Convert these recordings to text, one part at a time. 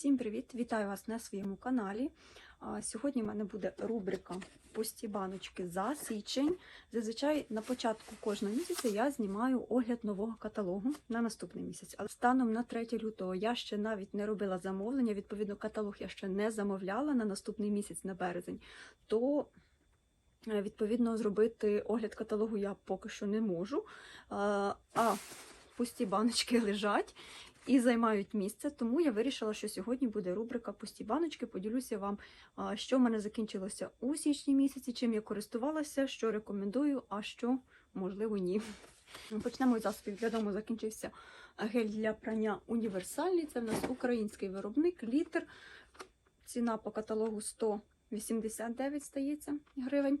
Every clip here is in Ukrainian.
Всім привіт! Вітаю вас на своєму каналі. Сьогодні в мене буде рубрика Пусті баночки за січень. Зазвичай на початку кожного місяця я знімаю огляд нового каталогу на наступний місяць. Але станом на 3 лютого я ще навіть не робила замовлення. Відповідно, каталог я ще не замовляла на наступний місяць на березень. То е, відповідно зробити огляд каталогу я поки що не можу. А а пусті баночки лежать і займають місце. Тому я вирішила, що сьогодні буде рубрика Пусті баночки. Поділюся вам, що в мене закінчилося у січні місяці, чим я користувалася, що рекомендую, а що можливо ні. Почнемо із засобів. Відомо закінчився гель для прання універсальний. Це в нас український виробник, літр. Ціна по каталогу 189 стається гривень.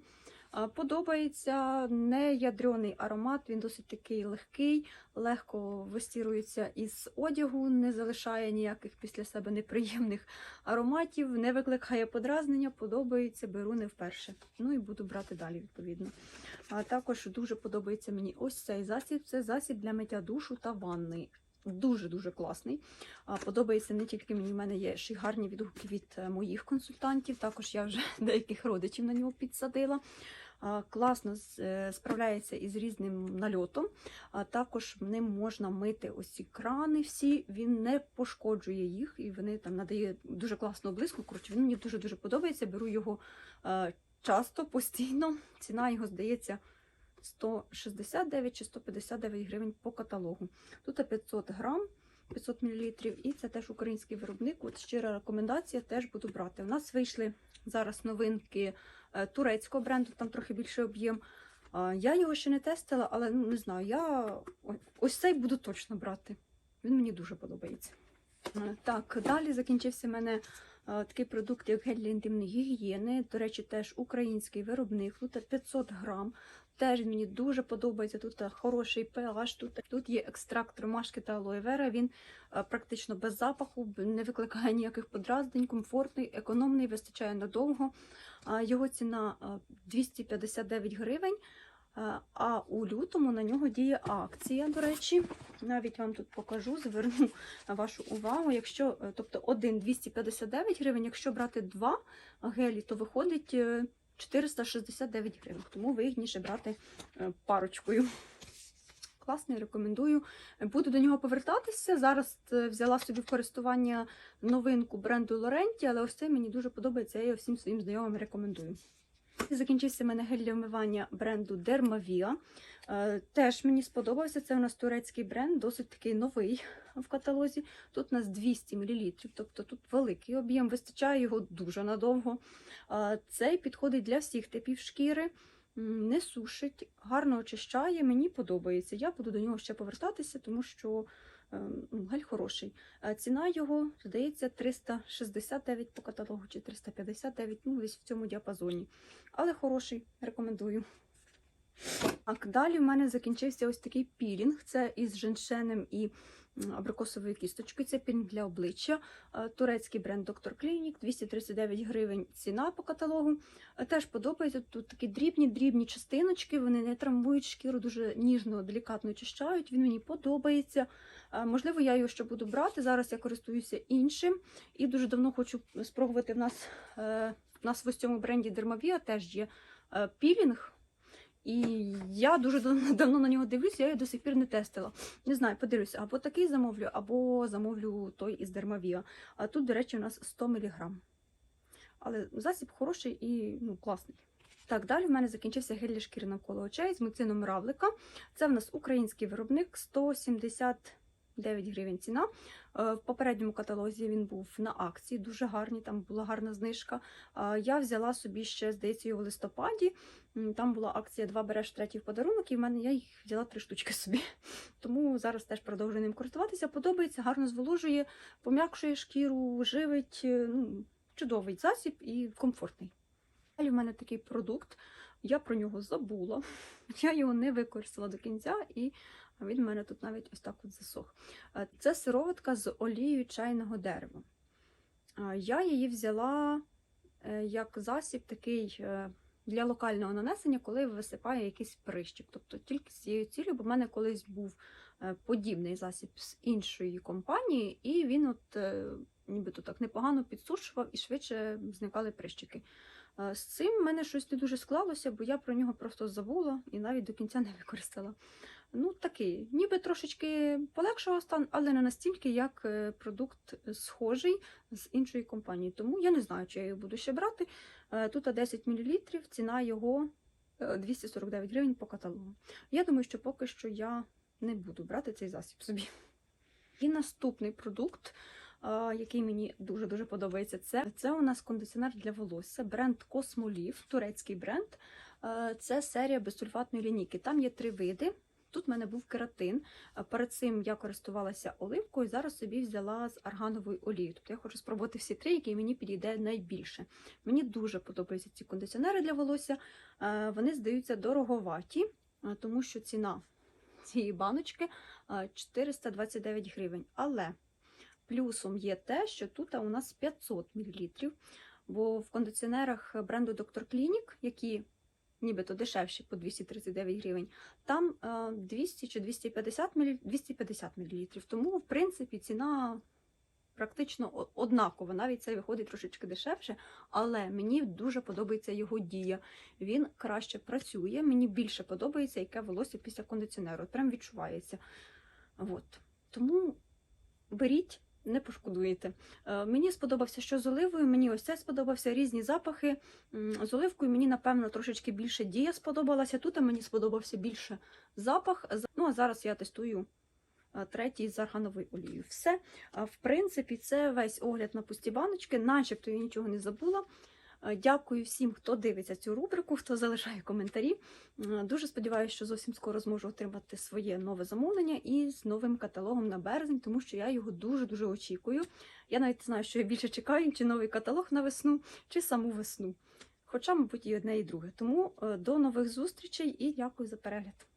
Подобається не ядрений аромат, він досить такий легкий, легко вистірується із одягу, не залишає ніяких після себе неприємних ароматів, не викликає подразнення, подобається, беру не вперше. Ну і буду брати далі, відповідно. А також дуже подобається мені ось цей засіб. Це засіб для миття душу та ванни. Дуже-дуже класний. Подобається не тільки мені, в мене є ще й гарні відгуки від е, моїх консультантів. Також я вже деяких родичів на нього підсадила. Класно е, справляється із різним нальотом. А також ним можна мити ось крани всі. Він не пошкоджує їх, і вони там надає дуже класну блиску. Коротше, він мені дуже дуже подобається. Беру його е, часто, постійно. Ціна його здається. 169 чи 159 гривень по каталогу. Тут 500 грам, 500 мл, і це теж український виробник. От щира рекомендація, теж буду брати. У нас вийшли зараз новинки е, турецького бренду, там трохи більший об'єм. Я його ще не тестила, але ну, не знаю, я ось цей буду точно брати. Він мені дуже подобається. Е, Так, далі закінчився в мене е, такий продукт, як гель для інтимної гігієни. До речі, теж український виробник. Тут 500 грам. Теж мені дуже подобається. Тут е, хороший pH, тут, тут є екстракт ромашки та алоє вера. Він е, практично без запаху, не викликає ніяких подразнень, комфортний, економний, вистачає надовго. Його ціна е, 259 гривень. Е, А у лютому на нього діє акція, до речі. Навіть вам тут покажу, зверну вашу увагу. Якщо, тобто один 259 гривень, якщо брати два гелі, то виходить 469 гривень. Тому вигідніше брати е, парочкою. Класний, рекомендую. Буду до нього повертатися. Зараз е, взяла собі в користування новинку бренду Лоренті, але ось цей мені дуже подобається. Я його всім своїм знайомим рекомендую. Закінчився мене гель для бренду Dermavia. Е, Теж мені сподобався. Це у нас турецький бренд, досить такий новий в каталозі. Тут у нас 200 мл, тобто тут великий об'єм, вистачає його дуже надовго. Е, Цей підходить для всіх типів шкіри, не сушить, гарно очищає. Мені подобається. Я буду до нього ще повертатися, тому що е, ну, гель хороший. Е, Ціна його, здається, 369 по каталогу чи 359, ну десь в цьому діапазоні. Але хороший, рекомендую. Так, далі в мене закінчився ось такий пілінг. Це із женшенем і абрикосовою кісточкою. Це пілінг для обличчя. Е, Турецький бренд Dr. Clinic, 239 гривень ціна по каталогу. Е, Теж подобається. Тут такі дрібні, дрібні частиночки, вони не травмують шкіру, дуже ніжно, делікатно очищають. Він мені подобається. Е, Можливо, я його ще буду брати. Зараз я користуюся іншим і дуже давно хочу спробувати в нас. В нас в ось цьому бренді Dermavia теж є пілінг. І я дуже давно на нього дивлюся, я його до сих пір не тестила. Не знаю, подивлюся, або такий замовлю, або замовлю той із Dermavia. А тут, до речі, у нас 100 мг. Але засіб хороший і ну, класний. Так, далі в мене закінчився гель для шкіри навколо очей з муцином равлика. Це в нас український виробник 179 гривень ціна. Е, В попередньому каталозі він був на акції, дуже гарні, там була гарна знижка. Я взяла собі ще, здається, його в листопаді. Там була акція два береш третій в подарунок, і в мене я їх взяла три штучки собі. Тому зараз теж продовжую ним користуватися. Подобається, гарно зволожує, пом'якшує шкіру, живить. е, Ну, чудовий засіб і комфортний. Далі в мене такий продукт. Я про нього забула. Я його не використала до кінця, і він в мене тут навіть ось так от засох. Це сироватка з олією чайного дерева. Я її взяла е, як засіб такий е, для локального нанесення, коли висипає якийсь прищик. Тобто тільки з цією цілею, бо в мене колись був е, подібний засіб з іншої компанії, і він от. нібито так непогано підсушував і швидше зникали прищики. З цим в мене щось не дуже склалося, бо я про нього просто забула і навіть до кінця не використала. Ну, такий, ніби трошечки полегшого стан, але не настільки, як е, продукт схожий з іншої компанії. Тому я не знаю, чи я його буду ще брати. Е, Тут 10 мл, ціна його е, 249 гривень по каталогу. Я думаю, що поки що я не буду брати цей засіб собі. І наступний продукт, який мені дуже-дуже подобається, це, це у нас кондиціонер для волосся, бренд Cosmolive, турецький бренд. Е, Це серія безсульфатної лінійки. Там є три види. Тут в мене був кератин. Перед цим я користувалася оливкою, зараз собі взяла з аргановою олією. Тобто я хочу спробувати всі три, які мені підійде найбільше. Мені дуже подобаються ці кондиціонери для волосся. Е, Вони здаються дороговаті, е, тому що ціна цієї баночки е, 429 гривень. Але плюсом є те, що тут у нас 500 мл, бо в кондиціонерах бренду Dr. Clinic, які нібито дешевші по 239 гривень, там е, 200 чи 250 мл, 250 мл. Тому, в принципі, ціна практично однакова. Навіть це виходить трошечки дешевше, але мені дуже подобається його дія. Він краще працює, мені більше подобається, яке волосся після кондиціонеру. Прям відчувається. От. Тому беріть. Не пошкодуєте. Е, Мені сподобався, що з оливою, мені ось це сподобався, різні запахи. З оливкою мені, напевно, трошечки більше дія сподобалася. Тут мені сподобався більше запах. Ну, а зараз я тестую е, третій з аргановою олією. Все. В принципі, це весь огляд на пусті баночки, начебто я нічого не забула. Е, Дякую всім, хто дивиться цю рубрику, хто залишає коментарі. Е, Дуже сподіваюся, що зовсім скоро зможу отримати своє нове замовлення і з новим каталогом на березень, тому що я його дуже-дуже очікую. Я навіть не знаю, що я більше чекаю, чи новий каталог на весну, чи саму весну. Хоча, мабуть, і одне, і друге. Тому е, до нових зустрічей і дякую за перегляд.